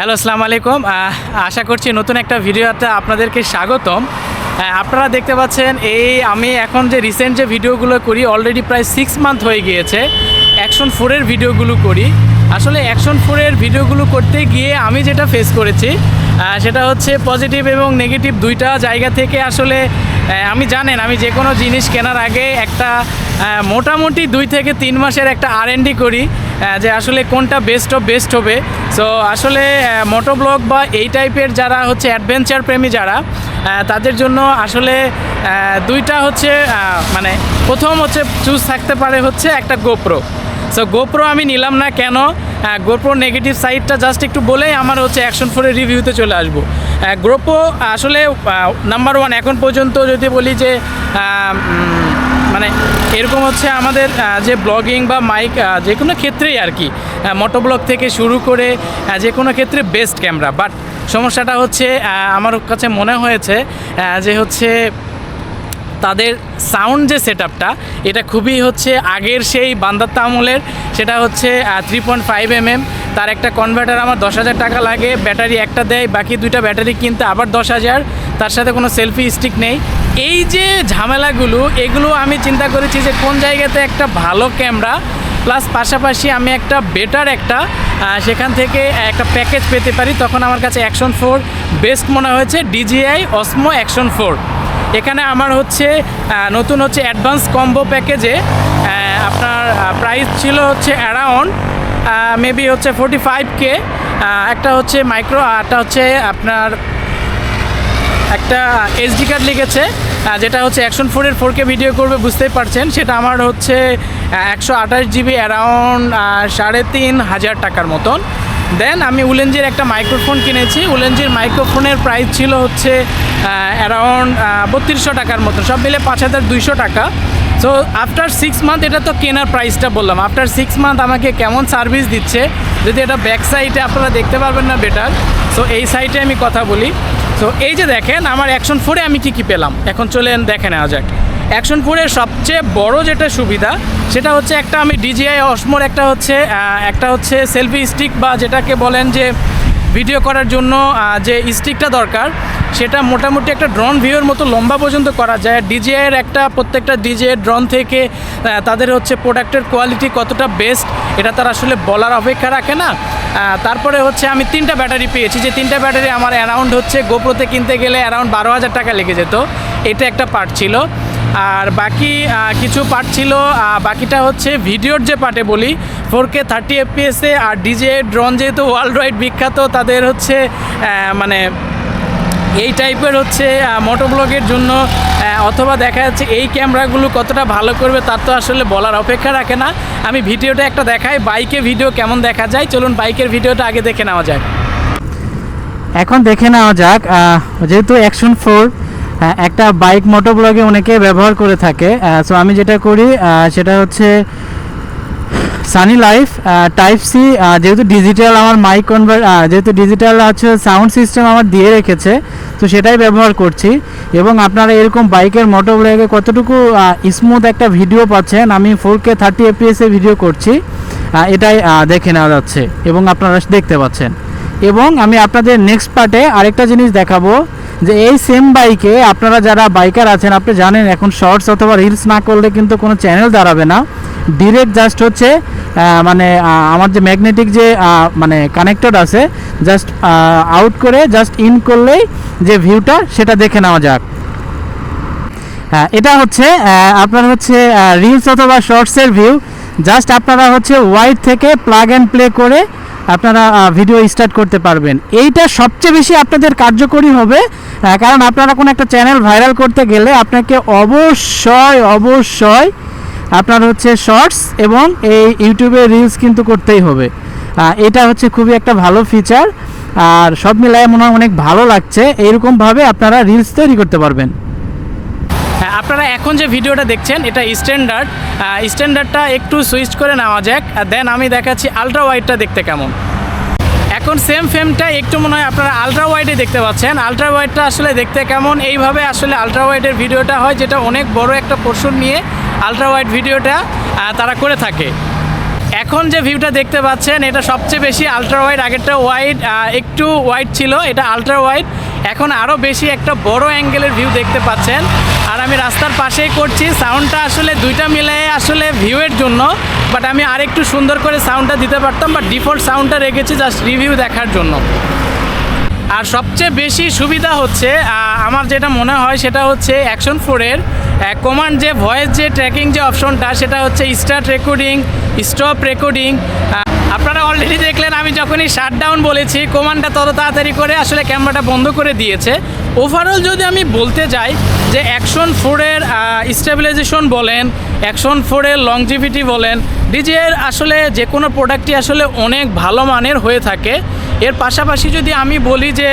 Hello, আসসালামু আলাইকুম। আশা করছি নতুন একটা ভিডিওতে আপনাদেরকে স্বাগতম। আপনারা দেখতে পাচ্ছেন, এই আমি এখন যে রিসেন্ট যে ভিডিওগুলো করি অলরেডি প্রায় সিক্স মান্থ হয়ে গিয়েছে। অ্যাকশন ফোরের ভিডিওগুলো করি। আসলে অ্যাকশন ফোরের ভিডিওগুলো করতে গিয়ে আমি যেটা ফেস করেছি সেটা হচ্ছে পজিটিভ এবং নেগেটিভ দুইটা জায়গা থেকে আসলে আমি জানেন, আমি যে কোনো জিনিস কেনার আগে একটা মোটামুটি দুই থেকে তিন মাসের একটা আর করি যে আসলে কোনটা বেস্ট অফ বেস্ট হবে। সো আসলে মোটো ব্লগ বা এই টাইপের যারা হচ্ছে অ্যাডভেঞ্চার প্রেমী যারা তাদের জন্য আসলে দুইটা হচ্ছে মানে প্রথম হচ্ছে চুজ থাকতে পারে হচ্ছে একটা গোপ্রো সো গোপ্রো আমি নিলাম না কেন? গোপ্রো নেগেটিভ সাইডটা জাস্ট একটু বলেই আমার হচ্ছে অ্যাকশন ফোরের রিভিউতে চলে আসব। গোপ্রো আসলে নাম্বার ওয়ান এখন পর্যন্ত যদি বলি যে মানে এরকম হচ্ছে আমাদের যে ব্লগিং বা মাইক যে কোনো ক্ষেত্রেই আর কি মোটো ব্লগ থেকে শুরু করে যে কোনো ক্ষেত্রে বেস্ট ক্যামেরা বাট সমস্যাটা হচ্ছে আমার কাছে মনে হয়েছে যে হচ্ছে তাদের সাউন্ড যে সেট এটা খুবই হচ্ছে আগের সেই বান্দাত্ত আমলের, সেটা হচ্ছে থ্রি পয়েন্ট ফাইভ এমএম তার একটা কনভার্টার আমার দশ হাজার টাকা লাগে, ব্যাটারি একটা দেয়, বাকি দুইটা ব্যাটারি কিনতে আবার দশ হাজার, তার সাথে কোনো সেলফি স্টিক নেই। এই যে ঝামেলাগুলো, এগুলো আমি চিন্তা করেছি যে কোন জায়গাতে একটা ভালো ক্যামেরা প্লাস পাশাপাশি আমি একটা বেটার একটা সেখান থেকে একটা প্যাকেজ পেতে পারি। তখন আমার কাছে অ্যাকশন ফোর বেস্ট মনে হয়েছে ডিজিআই অসমো অ্যাকশন ফোর এখানে আমার হচ্ছে নতুন হচ্ছে অ্যাডভান্স কম্বো প্যাকেজে আপনার প্রাইস ছিল হচ্ছে অ্যারাউন্ড মেবি হচ্ছে ফোর্টি ফাইভ কে একটা হচ্ছে মাইক্রো একটা হচ্ছে আপনার, একটা এসডি কার্ড লিখেছে যেটা হচ্ছে অ্যাকশন ফোরের ফোর কে ভিডিও করবে, বুঝতেই পারছেন। সেটা আমার হচ্ছে একশো আঠাশ জিবি অ্যারাউন্ড সাড়ে তিন হাজার টাকার মতন। দেন আমি উলেনজির একটা মাইক্রোফোন কিনেছি। উলেনজির মাইক্রোফোনের প্রাইস ছিল হচ্ছে অ্যারাউন্ড বত্রিশশো টাকার মতো। সব মিলে পাঁচ হাজার দুইশো টাকা। সো আফটার সিক্স মান্থ এটা তো কেনার প্রাইসটা বললাম। আফটার সিক্স মান্থ আমাকে কেমন সার্ভিস দিচ্ছে, যদি এটা ব্যাক সাইডে আপনারা দেখতে পারবেন না বেটার সো এই সাইডে আমি কথা বলি। সো এই যে দেখেন, আমার অ্যাকশন ফোরে আমি কি কি পেলাম? এখন চলেন দেখে নেওয়া যাক। অ্যাকশন ফোরের সবচেয়ে বড় যেটা সুবিধা, সেটা হচ্ছে একটা আমি ডিজিআই অসমোর একটা হচ্ছে একটা হচ্ছে সেলফি স্টিক বা যেটাকে বলেন যে ভিডিও করার জন্য যে স্টিকটা দরকার, সেটা মোটামুটি একটা ড্রোন ভিউয়ের মতো লম্বা পর্যন্ত করা যায়। ডিজিআইয়ের একটা, প্রত্যেকটা ডিজিআই ড্রোন থেকে তাদের হচ্ছে প্রোডাক্টের কোয়ালিটি কতটা বেস্ট এটা তারা আসলে বলার অপেক্ষা রাখে না। তারপরে হচ্ছে আমি তিনটা ব্যাটারি পেয়েছি। যে তিনটা ব্যাটারি আমার অ্যারাউন্ড হচ্ছে গোপ্রোতে কিনতে গেলে অ্যারাউন্ড বারো হাজার টাকা লেগে যেত। এটা একটা পার্ট ছিল। আর বাকি কিছু পার্ট ছিল বাকিটা হচ্ছে ভিডিওর যে পার্টে বলি ফোর কে থার্টি এফপিএসে আর ডিজে ড্রোন যেহেতু ওয়ার্ল্ড ওয়াইড বিখ্যাত, তাদের হচ্ছে মানে এই টাইপের হচ্ছে মোটো ব্লগের জন্য অথবা দেখা যাচ্ছে এই ক্যামেরাগুলো কতটা ভালো করবে তার তো আসলে বলার অপেক্ষা রাখে না। আমি ভিডিওটা একটা দেখাই বাইকে ভিডিও কেমন দেখা যায়, চলুন বাইকের ভিডিওটা আগে দেখে নেওয়া যাক। এখন দেখে নেওয়া যাক যেহেতু অ্যাকশন ফোর একটা বাইক মোটো ব্লগে অনেকে ব্যবহার করে থাকে সো আমি যেটা করি সেটা হচ্ছে সানি লাইফ টাইপ সি যেহেতু ডিজিটাল আমার মাইক কনভার্ট যেহেতু ডিজিটাল হচ্ছে সাউন্ড সিস্টেম আমার দিয়ে রেখেছে, তো সেটাই ব্যবহার করছি। এবং আপনারা এরকম বাইকের মোটো ব্লগে কতটুকু স্মুথ একটা ভিডিও পাচ্ছেন, আমি ফোর কে থার্টি এপিএসে ভিডিও করছি। এটাই দেখে নেওয়া যাচ্ছে এবং আপনারা দেখতে পাচ্ছেন। এবং আমি আপনাদের নেক্সট পার্টে আরেকটা জিনিস দেখাবো। যে এই সেম বাইকে আপনারা যারা বাইকার আছেন, আপনি জানেন এখন শর্টস অথবা রিলস না করলে কিন্তু কোনো চ্যানেল দাঁড়াবে না। ডিরেক্ট জাস্ট হচ্ছে মানে আমার যে ম্যাগনেটিক যে মানে কানেক্টর আছে জাস্ট আউট করে জাস্ট ইন করলেই যে ভিউটা সেটা দেখে নেওয়া যাক। হ্যাঁ এটা হচ্ছে আপনার হচ্ছে রিলস অথবা শর্টসের ভিউ জাস্ট আপনারা হচ্ছে ওয়াইড থেকে প্লাগ অ্যান্ড প্লে করে আপনারা ভিডিও স্টার্ট করতে পারবেন। এইটা সবচেয়ে বেশি আপনাদের কার্যকরী হবে কারণ আপনারা কোনো একটা চ্যানেল ভাইরাল করতে গেলে আপনাকে অবশ্যই অবশ্যই আপনার হচ্ছে শর্টস এবং এই ইউটিউবে রিলস কিন্তু করতেই হবে। এটা হচ্ছে খুবই একটা ভালো ফিচার আর সব মিলায় মনে হয় অনেক ভালো লাগছে। এইরকমভাবে আপনারা রিলস তৈরি করতে পারবেন। হ্যাঁ আপনারা এখন যে ভিডিওটা দেখছেন, এটা স্ট্যান্ডার্ড স্ট্যান্ডার্ডটা একটু সুইচ করে নেওয়া যাক দেন আমি দেখাচ্ছি আলট্রা ওয়াইডটা দেখতে কেমন। এখন সেম ফেমটা একটু মনে হয় আপনারা আলট্রা ওয়াইডে দেখতে পাচ্ছেন। আলট্রা ওয়াইডটা আসলে দেখতে কেমন? এইভাবে আসলে আলট্রা ওয়াইডের ভিডিওটা হয়, যেটা অনেক বড় একটা পোর্শন নিয়ে আলট্রা ওয়াইড ভিডিওটা তারা করে থাকে। এখন যে ভিউটা দেখতে পাচ্ছেন, এটা সবচেয়ে বেশি আলট্রা ওয়াইড আগেরটা ওয়াইড একটু ওয়াইড ছিল, এটা আলট্রা ওয়াইড এখন আরও বেশি একটা বড় অ্যাঙ্গেলের ভিউ দেখতে পাচ্ছেন। আর আমি রাস্তার পাশেই করছি সাউন্ডটা আসলে দুইটা মিলে আসলে ভিউয়ের জন্য। বাট আমি আরেকটু সুন্দর করে সাউন্ডটা দিতে পারতাম বা ডিফল্ট সাউন্ডটা রেখেছি জাস্ট রিভিউ দেখার জন্য। আর সবচেয়ে বেশি সুবিধা হচ্ছে আমার যেটা মনে হয় সেটা হচ্ছে অ্যাকশন ফোরের কমান্ড যে ভয়েস যে ট্র্যাকিং যে অপশনটা সেটা হচ্ছে স্টার্ট রেকর্ডিং স্টপ রেকর্ডিং আপনারা অলরেডি দেখলেন, আমি যখনই শাট ডাউন বলেছি কমান্ডটা তত তাড়াতাড়ি করে আসলে ক্যামেরাটা বন্ধ করে দিয়েছে। ওভারঅল যদি আমি বলতে যাই, যে অ্যাকশন ফোরের স্টেবিলাইজেশন বলেন অ্যাকশন ফোরের লংজিভিটি বলেন ডিজের আসলে যে কোনো প্রোডাক্টই আসলে অনেক ভালো মানের হয়ে থাকে। এর পাশাপাশি যদি আমি বলি যে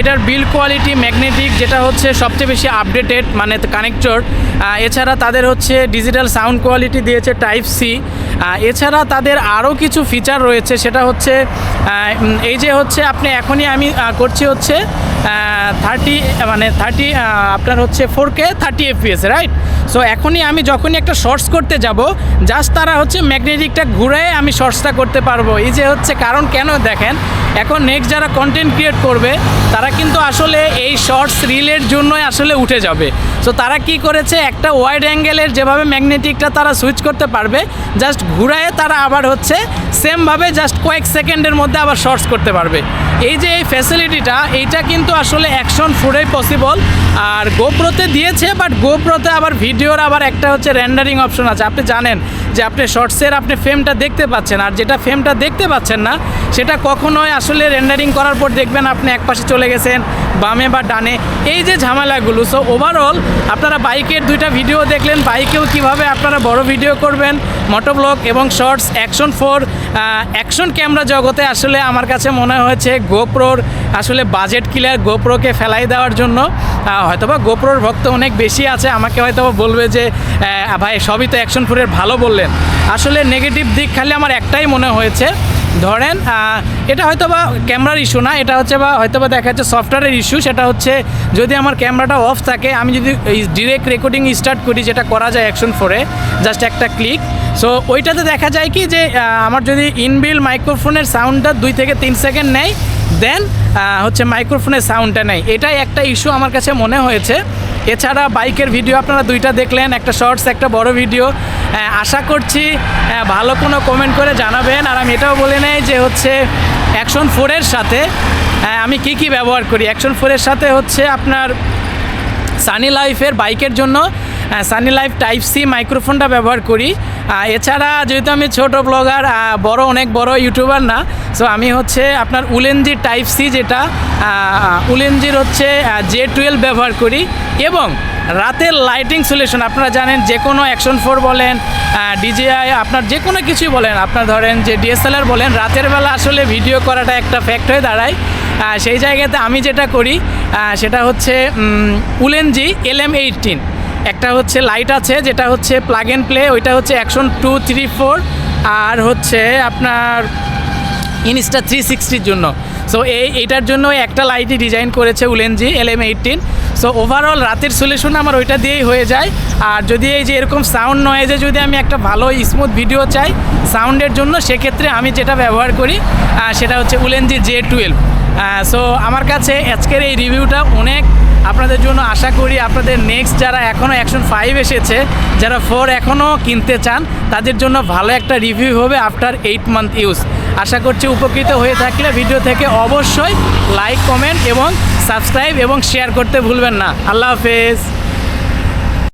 এটার বিল কোয়ালিটি ম্যাগনেটিক যেটা হচ্ছে সবচেয়ে বেশি আপডেটেড মানে কানেক্টর এছাড়া তাদের হচ্ছে ডিজিটাল সাউন্ড কোয়ালিটি দিয়েছে টাইপ সি এছাড়া তাদের আরও কিছু ফিচার রয়েছে, সেটা হচ্ছে এই যে হচ্ছে আপনি এখনই আমি করছি হচ্ছে থার্টি মানে থার্টি আপনার হচ্ছে four K thirty FPS right so এখনই আমি যখনই একটা শর্টস করতে যাব জাস্ট তারা হচ্ছে ম্যাগনেটিকটা ঘুরে আমি শর্টসটা করতে পারব। এই যে হচ্ছে কারণ, কেন দেখেন, এখন নেক্সট যারা কন্টেন্ট ক্রিয়েট করবে, তারা কিন্তু আসলে এই শর্টস রিলের জন্যই আসলে উঠে যাবে। সো তারা কি করেছে? একটা ওয়াইড অ্যাঙ্গেলের যেভাবে ম্যাগনেটিকটা তারা সুইচ করতে পারবে জাস্ট ঘুরায়ে তারা আবার হচ্ছে সেমভাবে জাস্ট কয়েক সেকেন্ডের মধ্যে আবার শর্টস করতে পারবে। এই যে এই ফ্যাসিলিটিটা এইটা কিন্তু আসলে অ্যাকশন ফুডেই পসিবল আর গোপ্রোতে দিয়েছে বাট গোপ্রোতে আবার ভিডিওর আবার একটা হচ্ছে র্যান্ডারিং অপশন আছে। আপনি জানেন যে আপনি শর্টসের আপনি ফ্রেমটা দেখতে পাচ্ছেন, আর যেটা ফ্রেমটা দেখতে পাচ্ছেন না, সেটা কখনোই আসলে রেন্ডারিং করার পর দেখবেন আপনি এক পাশে চলে গেছেন, বামে বা ডানে। এই যে ঝামেলাগুলো সো ওভারঅল আপনারা বাইকের দুইটা ভিডিও দেখলেন, বাইকেও কীভাবে আপনারা বড় ভিডিও করবেন, মোটোব্লগ এবং shorts, action four action camera জগতে আসলে আমার কাছে মনে হয়েছে গোপ্রোর আসলে বাজেট কিলার গোপ্রোকে ফেলাই দেওয়ার জন্য। হয়তোবা গোপ্রোর ভক্ত অনেক বেশি আছে, আমাকে হয়তো বলবে যে ভাই সবই তো অ্যাকশন ফোরের ভালো বললেন। আসলে নেগেটিভ দিক খালি আমার একটাই মনে হয়েছে ধরেন এটা হয়তো বা ক্যামেরার ইস্যু না, এটা হচ্ছে বা হয়তো বা দেখা যাচ্ছে সফটওয়্যারের ইস্যু সেটা হচ্ছে যদি আমার ক্যামেরাটা অফ থাকে, আমি যদি ডিরেক্ট রেকর্ডিং স্টার্ট করি, যেটা করা যায় অ্যাকশন ফোরে জাস্ট একটা ক্লিক সো ওইটাতে দেখা যায় কি যে আমার যদি ইনবিল মাইক্রোফোনের সাউন্ডটা দুই থেকে তিন সেকেন্ড নেয় দেন হচ্ছে মাইক্রোফোনের সাউন্ডটা নেয়। এটাই একটা ইস্যু আমার কাছে মনে হয়েছে। এছাড়া বাইকের ভিডিও আপনারা দুইটা দেখলেন একটা শর্টস একটা বড় ভিডিও আশা করছি আহ, ভালো কোনো কমেন্ট করে জানাবেন। আর আমি এটাও বলে নেই যে হচ্ছে অ্যাকশন ফোরের সাথে আহ, আমি কি কি ব্যবহার করি? অ্যাকশন ফোরের সাথে হচ্ছে আপনার সানি লাইফের বাইকের জন্য সানি লাইফ টাইপ সি মাইক্রোফোনটা ব্যবহার করি। এছাড়া যেহেতু আমি ছোট ব্লগার বড়, অনেক বড় ইউটিউবার না সো আমি হচ্ছে আপনার উলেনজি টাইপ সি যেটা উলেনজির হচ্ছে জে টুয়েলভ ব্যবহার করি এবং রাতের লাইটিং সলিউশন আপনারা জানেন যে কোনো অ্যাকশন ফোর বলেন ডিজিআই আপনার যে কোনো কিছুই বলেন, আপনার ধরেন যে ডিএসএলআর বলেন, রাতের বেলা আসলে ভিডিও করাটা একটা ফ্যাক্ট হয়ে দাঁড়ায়। সেই জায়গাতে আমি যেটা করি সেটা হচ্ছে উলেনজি এল এম এইটিন একটা হচ্ছে লাইট আছে, যেটা হচ্ছে প্লাগ অ্যান্ড প্লে ওইটা হচ্ছে অ্যাকশন টু থ্রি ফোর আর হচ্ছে আপনার ইনস্টা থ্রি সিক্সটির জন্য। সো এই, এইটার জন্য একটা লাইটই ডিজাইন করেছে Ulanzi L M eighteen so overall রাতের সলিউশন আমার ওইটা দিয়েই হয়ে যায়। আর যদি এই যে এরকম সাউন্ড নয়েজে যদি আমি একটা ভালো স্মুথ ভিডিও চাই সাউন্ডের জন্য সেক্ষেত্রে আমি যেটা ব্যবহার করি সেটা হচ্ছে উলেনজি জে টুয়েলভ সো আমার কাছে আজকের এই রিভিউটা অনেক আপনাদের জন্য আশা করি আপনাদের নেক্সট যারা এখনও অ্যাকশন ফাইভ এসেছে, যারা ফোর এখনও কিনতে চান, তাদের জন্য ভালো একটা রিভিউ হবে আফটার এইট মান্থ ইউজ আশা করছি উপকৃত হয়ে থাকলে ভিডিও থেকে অবশ্যই লাইক কমেন্ট এবং সাবস্ক্রাইব এবং শেয়ার করতে ভুলবেন না। আল্লাহ হাফেজ।